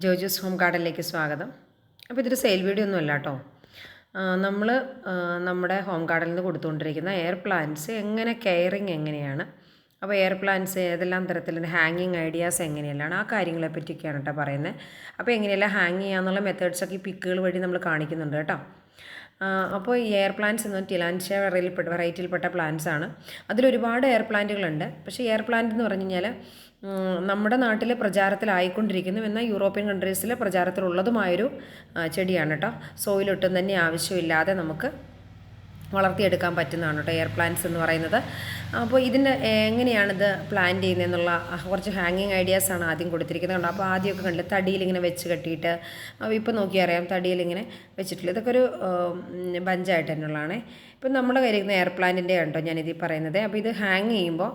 Jojo's home ഗാർഡനിലേക്ക് സ്വാഗതം. അപ്പോൾ ഇതൊരു സെയിൽ വീഡിയോ ഒന്നുമല്ല കേട്ടോ. നമ്മൾ നമ്മുടെ ഹോം ഗാർഡനിൽ നിന്ന് കൊടുത്തുകൊണ്ടിരിക്കുന്ന എയർ പ്ലാന്റ്സ് എങ്ങനെ കെയറിങ് എങ്ങനെയാണ്? അപ്പോൾ എയർ പ്ലാന്റ്സ് ഏതെല്ലാം തരത്തിലുള്ള ഹാങ്ങിങ് ഐഡിയാസ് എങ്ങനെയെല്ലാം ആ കാര്യങ്ങളെ പറ്റിയൊക്കെയാണ് കേട്ടോ പറയുന്നത്. അപ്പോൾ എങ്ങനെയെല്ലാം ഹാങ് ചെയ്യാന്നുള്ള മെത്തേഡ്സൊക്കെ ഈ പിക്കുകൾ വഴി നമ്മൾ കാണിക്കുന്നുണ്ട് കേട്ടോ. അപ്പോൾ ഈ എയർ പ്ലാന്റ്സ് എന്ന് ടിലാൻഷ്യ വെറൈറ്റിൽപ്പെട്ട വെറൈറ്റിയിൽപ്പെട്ട പ്ലാന്റ്സ് ആണ്. അതിലൊരുപാട് എയർ പ്ലാന്റുകളുണ്ട്. പക്ഷേ എയർ പ്ലാന്റ് എന്ന് പറഞ്ഞു കഴിഞ്ഞാൽ നമ്മുടെ നാട്ടിൽ പ്രചാരത്തിലായിക്കൊണ്ടിരിക്കുന്നു എന്നാൽ യൂറോപ്യൻ കൺട്രീസിൽ പ്രചാരത്തിലുള്ളതുമായൊരു ചെടിയാണ് കേട്ടോ സോയിലൊട്ടും തന്നെ ആവശ്യമില്ലാതെ നമുക്ക് വളർത്തിയെടുക്കാൻ പറ്റുന്നതാണ് കേട്ടോ എയർ പ്ലാന്റ്സ് എന്ന് പറയുന്നത്. അപ്പോൾ ഇതിന്റെ എങ്ങനെയാണിത് പ്ലാൻ ചെയ്യുന്നതെന്നുള്ള കുറച്ച് ഹാങ്ങിങ് ഐഡിയാസാണ് ആദ്യം കൊടുത്തിരിക്കുന്നത് അപ്പോൾ ആദ്യമൊക്കെ കണ്ടില്ല തടിയിലിങ്ങനെ വെച്ച് കെട്ടിയിട്ട് ഇപ്പോൾ നോക്കിയാൽ അറിയാം തടിയിലിങ്ങനെ വെച്ചിട്ടില്ല. ഇതൊക്കെ ഒരു ബഞ്ചായിട്ട് തന്നെയുള്ളതാണേ. ഇപ്പം നമ്മൾ കരുതുന്ന എയർ പ്ലാന്റിന്റെ കണ്ടോ ഞാനിത് പറയുന്നത്? അപ്പോൾ ഇത് ഹാങ് ചെയ്യുമ്പോൾ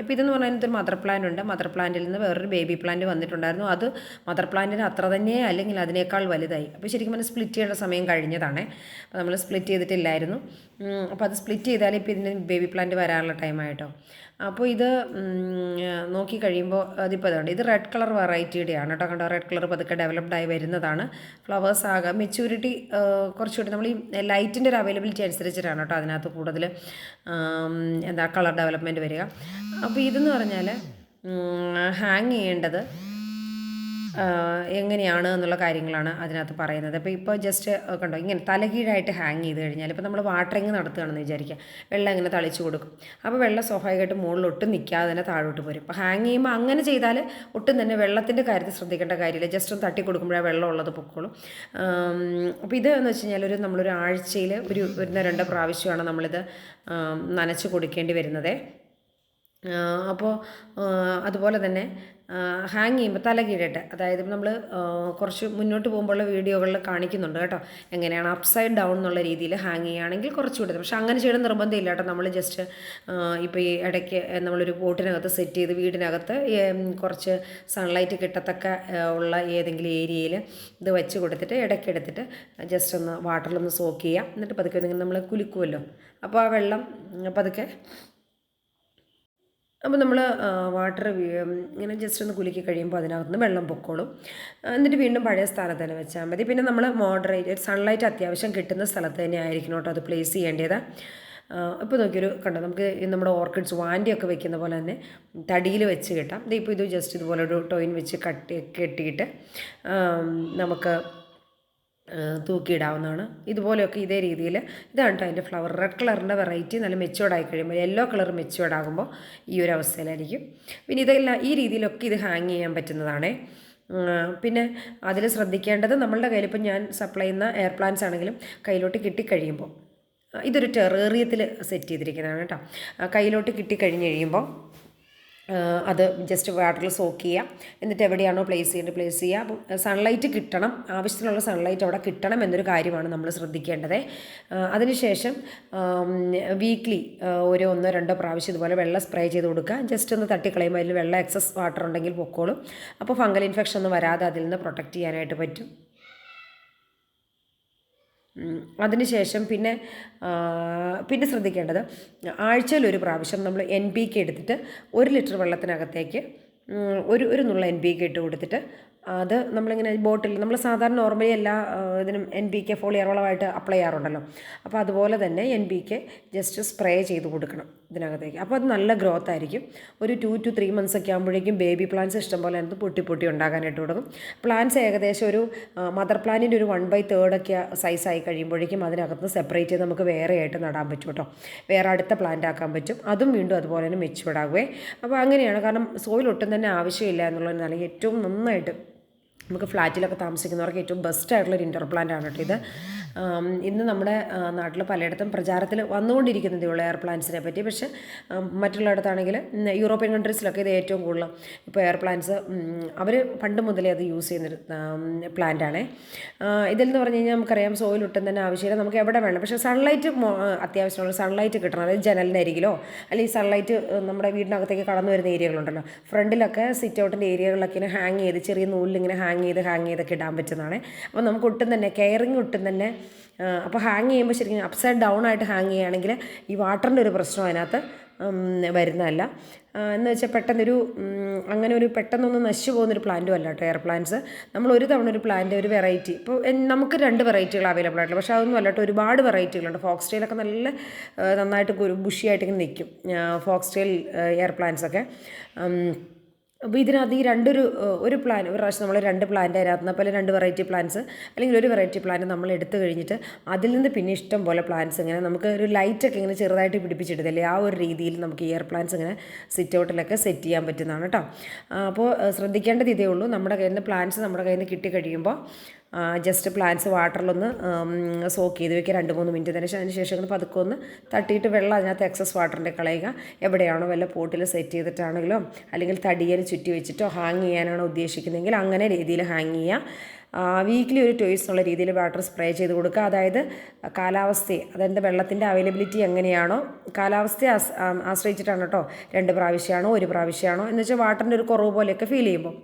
ഇപ്പോൾ ഇതെന്ന് പറഞ്ഞാൽ ഇതൊരു മദർ പ്ലാന്റ് ഉണ്ട്. മദർ പ്ലാന്റിൽ നിന്ന് വേറൊരു ബേബി പ്ലാന്റ് വന്നിട്ടുണ്ടായിരുന്നു. അത് മദർ പ്ലാന്റിന് അത്ര തന്നെ അല്ലെങ്കിൽ അതിനേക്കാൾ വലുതായി. അപ്പോൾ ശരിക്കും പറഞ്ഞാൽ സ്പ്ലിറ്റ് ചെയ്യേണ്ട സമയം കഴിഞ്ഞതാണ്. അപ്പോൾ നമ്മൾ സ്പ്ലിറ്റ് ചെയ്തിട്ടില്ലായിരുന്നു. അപ്പോൾ അത് സ്പ്ലിറ്റ് ചെയ്താലേ ഇപ്പോൾ ഇതിന് ബേബി പ്ലാന്റ് വരാനുള്ള ടൈമായിട്ടോ അപ്പോൾ ഇത് നോക്കി കഴിയുമ്പോൾ അതിപ്പോൾ അതുകൊണ്ട് ഇത് റെഡ് കളർ വെറൈറ്റിയുടെയാണ് കേട്ടോ. കണ്ടോ റെഡ് കളർ പതുക്കെ ഡെവലപ്ഡ് ആയി വരുന്നതാണ്. ഫ്ലവേഴ്സ് ആകാം മെച്യൂരിറ്റി കുറച്ചുകൂടി നമ്മൾ ഈ ലൈറ്റിന്റെ ഒരു അവൈലബിലിറ്റി അനുസരിച്ചിട്ടാണ് കേട്ടോ അതിനകത്ത് കൂടുതൽ എന്താ കളർ ഡെവലപ്മെന്റ് വരിക. അപ്പോൾ ഇതെന്ന് പറഞ്ഞാൽ ഹാങ് ചെയ്യേണ്ടത് എങ്ങനെയാണ് എന്നുള്ള കാര്യങ്ങളാണ് അതിനകത്ത് പറയുന്നത്. അപ്പോൾ ഇപ്പോൾ ജസ്റ്റ് കണ്ടോ ഇങ്ങനെ തലകീഴായിട്ട് ഹാങ് ചെയ്ത് കഴിഞ്ഞാൽ ഇപ്പോൾ നമ്മൾ വാട്ടറിങ് നടത്തുകയാണെന്ന് വിചാരിക്കുക. വെള്ളം ഇങ്ങനെ തളിച്ചു കൊടുക്കും. അപ്പോൾ വെള്ളം സ്വാഭാവികമായിട്ട് മുകളിൽ നിൽക്കാതെ തന്നെ താഴോട്ട് പോരും. അപ്പോൾ ഹാങ് ചെയ്യുമ്പോൾ അങ്ങനെ ചെയ്താൽ ഒട്ടും തന്നെ വെള്ളത്തിന്റെ കാര്യത്തിൽ ശ്രദ്ധിക്കേണ്ട കാര്യമില്ല. ജസ്റ്റ് ഒന്ന് തട്ടി കൊടുക്കുമ്പോഴേ വെള്ളം ഉള്ളത് പൊക്കോളും. അപ്പോൾ ഇത് എന്ന് വെച്ച് കഴിഞ്ഞാൽ ഒരു നമ്മളൊരു ആഴ്ചയിൽ ഒരു ഒരു രണ്ടോ പ്രാവശ്യമാണ് നമ്മളിത് നനച്ച് കൊടുക്കേണ്ടി വരുന്നത്. അപ്പോൾ അതുപോലെ തന്നെ ഹാങ് ചെയ്യുമ്പോൾ തല കീഴട്ട് അതായത് നമ്മൾ കുറച്ച് മുന്നോട്ട് പോകുമ്പോഴുള്ള വീഡിയോകളിൽ കാണിക്കുന്നുണ്ട് കേട്ടോ. എങ്ങനെയാണ് അപ്സൈഡ് ഡൗൺ എന്നുള്ള രീതിയിൽ ഹാങ് ചെയ്യുകയാണെങ്കിൽ കുറച്ചുകൂടി പക്ഷേ അങ്ങനെ ചെയ്യണം നിർബന്ധമില്ല കേട്ടോ. നമ്മൾ ജസ്റ്റ് ഇപ്പോൾ ഈ ഇടയ്ക്ക് നമ്മളൊരു ബോട്ടിനകത്ത് സെറ്റ് ചെയ്ത് വീടിനകത്ത് കുറച്ച് സൺലൈറ്റ് കിട്ടത്തക്ക ഉള്ള ഏതെങ്കിലും ഏരിയയിൽ ഇത് വെച്ച് കൊടുത്തിട്ട് ഇടയ്ക്ക് എടുത്തിട്ട് ജസ്റ്റ് ഒന്ന് വാട്ടറിലൊന്ന് സോക്ക് ചെയ്യാം. എന്നിട്ട് പതുക്കെ നമ്മൾ കുലുക്കുമല്ലോ അപ്പോൾ ആ വെള്ളം പതുക്കെ അപ്പോൾ നമ്മൾ വാട്ടർ ഇങ്ങനെ ജസ്റ്റ് ഒന്ന് കുലുക്കി കഴിയുമ്പോൾ അതിനകത്ത് നിന്ന് വെള്ളം പൊക്കോളും. എന്നിട്ട് വീണ്ടും പഴയ സ്ഥാനത്ത് തന്നെ വെച്ചാൽ മതി. പിന്നെ നമ്മൾ മോഡറേറ്റ് സൺലൈറ്റ് അത്യാവശ്യം കിട്ടുന്ന സ്ഥലത്ത് തന്നെ ആയിരിക്കണം കേട്ടോ അത് പ്ലേസ് ചെയ്യേണ്ടത്. ഇപ്പോൾ നോക്കിയൊരു കണ്ടോ നമുക്ക് നമ്മുടെ ഓർക്കിഡ്സ് വാൻഡിയൊക്കെ വെക്കുന്ന പോലെ തന്നെ തടിയിൽ വെച്ച് കിട്ടാം. ഇപ്പോൾ ഇത് ജസ്റ്റ് ഇതുപോലെ ഒരു ടോയിൻ വെച്ച് കട്ടി കെട്ടിയിട്ട് നമുക്ക് തൂക്കിയിടാവുന്നതാണ്. ഇതുപോലെയൊക്കെ ഇതേ രീതിയിൽ ഇതാണ് കേട്ടോ അതിന്റെ ഫ്ലവർ. റെഡ് കളറിന്റെ വെറൈറ്റി നല്ല മെച്ചുവർഡായി കഴിയുമ്പോൾ യെല്ലോ കളർ മെച്ചുവേർഡ് ആകുമ്പോൾ ഈ ഒരു അവസ്ഥയിലായിരിക്കും. പിന്നെ ഇതെല്ലാം ഈ രീതിയിലൊക്കെ ഇത് ഹാങ് ചെയ്യാൻ പറ്റുന്നതാണേ. പിന്നെ അതിൽ ശ്രദ്ധിക്കേണ്ടത് നമ്മളുടെ കയ്യിൽ ഇപ്പം ഞാൻ സപ്ലൈ ചെയ്യുന്ന എയർ പ്ലാന്റ്സ് ആണെങ്കിലും കയ്യിലോട്ട് കിട്ടിക്കഴിയുമ്പോൾ ഇതൊരു ടെറേറിയത്തിൽ സെറ്റ് ചെയ്തിരിക്കുന്നതാണ് കേട്ടോ. കയ്യിലോട്ട് കിട്ടിക്കഴിഞ്ഞ് കഴിയുമ്പോൾ അത് ജസ്റ്റ് വാട്ടറിൽ സോക്ക് ചെയ്യുക എന്നിട്ട് എവിടെയാണോ പ്ലേസ് ചെയ്യേണ്ടത് പ്ലേസ് ചെയ്യുക അപ്പം സൺലൈറ്റ് കിട്ടണം. ആവശ്യത്തിനുള്ള സൺലൈറ്റ് അവിടെ കിട്ടണം എന്നൊരു കാര്യമാണ് നമ്മൾ ശ്രദ്ധിക്കേണ്ടത്. അതിനുശേഷം വീക്ക്ലി ഒരു ഒന്നോ രണ്ടോ പ്രാവശ്യം ഇതുപോലെ വെള്ളം സ്പ്രേ ചെയ്ത് കൊടുക്കുക. ജസ്റ്റ് ഒന്ന് തട്ടിക്കളയുമ്പോൾ അതിൽ വെള്ളം എക്സസ് വാട്ടർ ഉണ്ടെങ്കിൽ പൊക്കോളും. അപ്പോൾ ഫംഗൽ ഇൻഫെക്ഷൻ ഒന്നും വരാതെ അതിൽ നിന്ന് പ്രൊട്ടക്റ്റ് ചെയ്യാനായിട്ട് പറ്റും. അതിനുശേഷം പിന്നെ പിന്നെ ശ്രദ്ധിക്കേണ്ടത് ആഴ്ചയിൽ ഒരു പ്രാവശ്യം നമ്മൾ എൻ പി കെ എടുത്തിട്ട് ഒരു ലിറ്റർ വെള്ളത്തിനകത്തേക്ക് ഒരു ഒരു നുള്ള എൻ പി കെ ഇട്ട് കൊടുത്തിട്ട് അത് നമ്മളിങ്ങനെ ബോട്ടിൽ നമ്മൾ സാധാരണ നോർമലി എല്ലാ ഇതിനും എൻ പി കെ ഫോളിയർ വളമായിട്ട് അപ്ലൈ ചെയ്യാറുണ്ടല്ലോ. അപ്പോൾ അതുപോലെ തന്നെ N P K just spray ചെയ്ത് കൊടുക്കണം. ഇതിനകത്തേക്ക്. അപ്പോൾ അത് നല്ല ഗ്രോത്ത് ആയിരിക്കും. ഒരു ടു ടു ത്രീ മന്ത്സ് ഒക്കെ ആകുമ്പോഴേക്കും ബേബി പ്ലാന്റ്സ് ഇഷ്ടംപോലെ അതിനകത്ത് പൊട്ടി പൊട്ടി ഉണ്ടാകാനായിട്ട് തുടങ്ങും. പ്ലാന്റ്സ് ഏകദേശം ഒരു മദർ പ്ലാന്റിന്റെ ഒരു വൺ ബൈ തേർഡൊക്കെ സൈസായി കഴിയുമ്പോഴേക്കും അതിനകത്ത് സെപ്പറേറ്റ് ചെയ്ത് നമുക്ക് വേറെ ആയിട്ട് നടാൻ പറ്റും കേട്ടോ. വേറെ അടുത്ത പ്ലാന്റ് ആക്കാൻ പറ്റും. അതും വീണ്ടും അതുപോലെ തന്നെ മെച്ചുവേർഡ് അപ്പോൾ അങ്ങനെയാണ്. കാരണം സോയിൽ ഒട്ടും തന്നെ ആവശ്യമില്ല എന്നുള്ളതിന് അല്ലെങ്കിൽ ഏറ്റവും നന്നായിട്ട് നമുക്ക് ഫ്ലാറ്റിലൊക്കെ താമസിക്കുന്നവർക്ക് ഏറ്റവും ബെസ്റ്റ് ആയിട്ടുള്ളൊരു ഇൻഡോർ പ്ലാന്റ് ആണ് കേട്ടോ ഇത്. ഇന്ന് നമ്മുടെ നാട്ടിൽ പലയിടത്തും പ്രചാരത്തിൽ വന്നുകൊണ്ടിരിക്കുന്നതേ ഉള്ളൂ എയർ പ്ലാന്റ്സിനെ പറ്റി. പക്ഷേ മറ്റുള്ളിടത്താണെങ്കിൽ യൂറോപ്യൻ കൺട്രീസിലൊക്കെ ഇത് ഏറ്റവും കൂടുതൽ ഇപ്പോൾ എയർ പ്ലാന്റ്സ് അവർ പണ്ട് മുതലേ അത് യൂസ് ചെയ്യുന്നൊരു പ്ലാന്റ് ആണേ. ഇതിൽ നിന്ന് പറഞ്ഞു കഴിഞ്ഞാൽ നമുക്കറിയാം സോയിൽ ഒട്ടും തന്നെ ആവശ്യമില്ല. നമുക്ക് എവിടെ വേണം? പക്ഷേ സൺലൈറ്റ് അത്യാവശ്യമുള്ള സൺലൈറ്റ് കിട്ടണം. അതായത് ജനലിന്റെ അരികിലോ അല്ലെങ്കിൽ സൺലൈറ്റ് നമ്മുടെ വീടിനകത്തേക്ക് കടന്നു വരുന്ന ഏരിയകളുണ്ടല്ലോ. ഫ്രണ്ടിലൊക്കെ സിറ്റ് ഔട്ടിന്റെ ഏരിയകളിലൊക്കെ ഇങ്ങനെ ഹാങ് ചെയ്ത് ചെറിയ നൂലിൽ ഇങ്ങനെ ഹാങ് ചെയ്ത് ഹാങ് ചെയ്തൊക്കെ ഇടാൻ പറ്റുന്നതാണ്. അപ്പോൾ നമുക്ക് ഒട്ടും തന്നെ കെയറിങ് ഒട്ടും തന്നെ അപ്പോൾ ഹാങ് ചെയ്യുമ്പോൾ ശരിക്കും അപ്സൈഡ് ഡൗൺ ആയിട്ട് ഹാങ് ചെയ്യുകയാണെങ്കിൽ ഈ വാട്ടറിന്റെ ഒരു പ്രശ്നം അതിനകത്ത് വരുന്നതല്ല. എന്ന് വെച്ചാൽ പെട്ടെന്നൊരു അങ്ങനെ ഒരു പെട്ടെന്നൊന്ന് നശിച്ചു പോകുന്നൊരു പ്ലാന്റും അല്ല കേട്ടോ എയർ പ്ലാന്റ്സ് നമ്മൾ ഒരു തവണ ഒരു പ്ലാന്റ് ഒരു വെറൈറ്റി ഇപ്പോൾ നമുക്ക് രണ്ട് വെറൈറ്റികൾ അവൈലബിൾ ആയിട്ടുള്ള പക്ഷേ അതൊന്നും അല്ല കേട്ടോ ഒരുപാട് വെറൈറ്റികളുണ്ട് ഫോക്സ് ടെയിലൊക്കെ നല്ല നന്നായിട്ട് ഒരു ബുഷിയായിട്ട് ഇങ്ങനെ നിൽക്കും ഫോക്സ് ടെയിൽ എയർ പ്ലാന്റ്സ് ഒക്കെ. അപ്പോൾ ഇതിനകത്ത് ഈ രണ്ടൊരു ഒരു പ്ലാൻ ഒരു പ്രാവശ്യം നമ്മൾ രണ്ട് പ്ലാന്റ് അതിനകത്ത് പോലെ രണ്ട് വെറൈറ്റി പ്ലാന്റ്സ് അല്ലെങ്കിൽ ഒരു വെറൈറ്റി പ്ലാന്റ് നമ്മൾ എടുത്തു കഴിഞ്ഞിട്ട് അതിൽ നിന്ന് പിന്നെ ഇഷ്ടം പോലെ പ്ലാന്റ്സ് ഇങ്ങനെ നമുക്ക് ഒരു ലൈറ്റൊക്കെ ഇങ്ങനെ ചെറുതായിട്ട് പിടിപ്പിച്ചിട്ടില്ലേ? ആ ഒരു രീതിയിൽ നമുക്ക് ഇയർ പ്ലാന്റ്സ് ഇങ്ങനെ സിറ്റ് ഔട്ടിലൊക്കെ സെറ്റ് ചെയ്യാൻ പറ്റുന്നതാണ് കേട്ടോ. അപ്പോൾ ശ്രദ്ധിക്കേണ്ടത് ഇതേ ഉള്ളൂ. നമ്മുടെ കയ്യിൽ നിന്ന് പ്ലാന്റ്സ് നമ്മുടെ കയ്യിൽ നിന്ന് കിട്ടിക്കഴിയുമ്പോൾ ജസ്റ്റ് പ്ലാന്റ്സ് വാട്ടറിലൊന്ന് സോക്ക് ചെയ്ത് വെക്കുക. രണ്ട് മൂന്ന് മിനിറ്റ് തന്നെ അതിന് ശേഷം പതുക്കെ ഒന്ന് തട്ടിയിട്ട് വെള്ളം അതിനകത്ത് എക്സസ് വാട്ടറിന്റെ കളയുക. എവിടെയാണോ വല്ല പോട്ടിൽ സെറ്റ് ചെയ്തിട്ടാണെങ്കിലോ അല്ലെങ്കിൽ തടിയിൽ ചുറ്റി വെച്ചിട്ടോ ഹാങ് ചെയ്യാനാണോ ഉദ്ദേശിക്കുന്നതെങ്കിൽ അങ്ങനെ രീതിയിൽ ഹാങ് ചെയ്യുക. വീക്കിലി ഒരു ടോയ്സ് എന്നുള്ള രീതിയിൽ വാട്ടർ സ്പ്രേ ചെയ്ത് കൊടുക്കുക. അതായത് കാലാവസ്ഥയെ അതായത് വെള്ളത്തിന്റെ അവൈലബിലിറ്റി എങ്ങനെയാണോ കാലാവസ്ഥയെ ആശ്രയിച്ചിട്ടാണ് കേട്ടോ. രണ്ട് പ്രാവശ്യമാണോ ഒരു പ്രാവശ്യമാണോ എന്ന് വെച്ചാൽ വാട്ടറിന്റെ ഒരു കുറവ് പോലെയൊക്കെ ഫീൽ ചെയ്യുമ്പോൾ.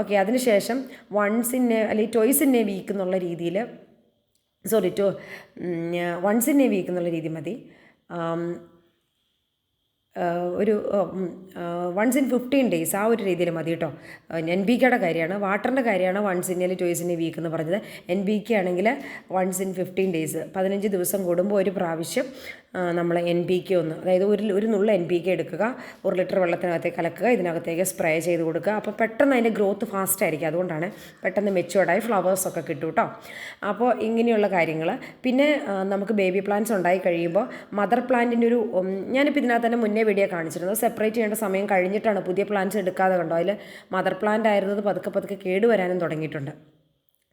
ഓക്കെ അതിനുശേഷം വൺസ് ഇൻ അല്ലെങ്കിൽ ടോയ്സ് ഇൻ വീക്ക് എന്നുള്ള രീതിയിൽ sorry two once in week എന്നുള്ള രീതി മതി. ഒരു വൺസ് ഇൻ ഫിഫ്റ്റീൻ ഡേയ്സ് ആ ഒരു രീതിയിൽ മതി കേട്ടോ. എൻ ബി കെയുടെ കാര്യമാണ്. വാട്ടറിന്റെ കാര്യമാണ് വൺസ് ഇൻ അല്ലെങ്കിൽ ടോയ്സ് ഇൻ വീക്ക് എന്ന് പറഞ്ഞത്. എൻ ബി കെ ആണെങ്കിൽ വൺസ് ഇൻ ഫിഫ്റ്റീൻ ഡേയ്സ് പതിനഞ്ച് ദിവസം കൂടുമ്പോൾ ഒരു പ്രാവശ്യം നമ്മൾ എൻ ബി കെ ഒന്ന് അതായത് ഒരു ഒരു നുള്ള എൻ ബി കെ എടുക്കുക ഒരു ലിറ്റർ വെള്ളത്തിനകത്തേക്ക് കലക്കുക ഇതിനകത്തേക്ക് സ്പ്രേ ചെയ്ത് കൊടുക്കുക. അപ്പോൾ പെട്ടെന്ന് അതിന്റെ ഗ്രോത്ത് ഫാസ്റ്റ് ആയിരിക്കും. അതുകൊണ്ടാണ് പെട്ടെന്ന് മെച്ചുവേർഡായി ഫ്ലവേഴ്സൊക്കെ കിട്ടും കേട്ടോ അപ്പോൾ ഇങ്ങനെയുള്ള കാര്യങ്ങൾ. പിന്നെ നമുക്ക് ബേബി പ്ലാന്റ്സ് ഉണ്ടായി കഴിയുമ്പോൾ മദർ പ്ലാന്റിന്റെ ഒരു ഞാനിപ്പോൾ ഇതിനകത്ത് തന്നെ മുന്നേ വീഡിയോ കാണിച്ചിരുന്നത്. സെപ്പറേറ്റ് ചെയ്യേണ്ട സമയം കഴിഞ്ഞിട്ടാണ് പുതിയ പ്ലാന്റ്സ് എടുക്കാതെ കണ്ടോ അതിൽ മദർ പ്ലാന്റ് ആയിരുന്നത് പതുക്കെ പതുക്കെ കേടുവരാനും തുടങ്ങിയിട്ടുണ്ട്.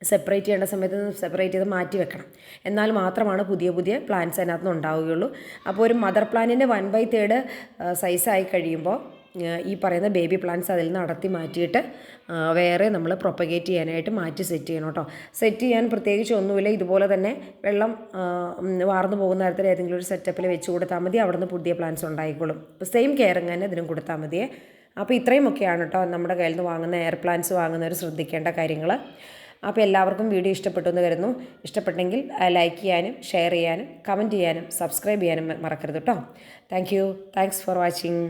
സെപ്പറേറ്റ് ചെയ്യേണ്ട സമയത്ത് സെപ്പറേറ്റ് ചെയ്ത് മാറ്റി വെക്കണം. എന്നാൽ മാത്രമാണ് പുതിയ പുതിയ പ്ലാന്റ്സ് അതിനകത്ത് നിന്ന് ഉണ്ടാവുകയുള്ളൂ. അപ്പോൾ ഒരു മദർ പ്ലാന്റിന്റെ വൺ ബൈ തേർഡ് സൈസായി കഴിയുമ്പോൾ ഈ പറയുന്ന ബേബി പ്ലാന്റ്സ് അതിൽ നിന്ന് മാറ്റിയിട്ട് വേറെ നമ്മൾ പ്രൊപ്പഗേറ്റ് ചെയ്യാനായിട്ട് മാറ്റി സെറ്റ് ചെയ്യണം കേട്ടോ. സെറ്റ് ചെയ്യാൻ പ്രത്യേകിച്ച് ഒന്നുമില്ല. ഇതുപോലെ തന്നെ വെള്ളം വാർന്നു പോകുന്ന തരത്തിൽ ഏതെങ്കിലും ഒരു സെറ്റപ്പിൽ വെച്ച് കൊടുത്താൽ മതി. അവിടെ നിന്ന് പുതിയ പ്ലാന്റ്സ് ഉണ്ടായിക്കോളും. സെയിം കെയറിങ് തന്നെ ഇതിനും കൊടുത്താൽ മതിയേ. അപ്പോൾ ഇത്രയുമൊക്കെയാണ് കേട്ടോ നമ്മുടെ കയ്യിൽ നിന്ന് വാങ്ങുന്ന എയർ പ്ലാന്റ്സ് വാങ്ങുന്നവർ ശ്രദ്ധിക്കേണ്ട കാര്യങ്ങൾ അപ്പോൾ എല്ലാവർക്കും വീഡിയോ ഇഷ്ടപ്പെട്ടു എന്ന് കരുതുന്നു. ഇഷ്ടപ്പെട്ടെങ്കിൽ ലൈക്ക് ചെയ്യാനും ഷെയർ ചെയ്യാനും കമന്റ് ചെയ്യാനും സബ്സ്ക്രൈബ് ചെയ്യാനും മറക്കരുത് കേട്ടോ. Thank you thanks for watching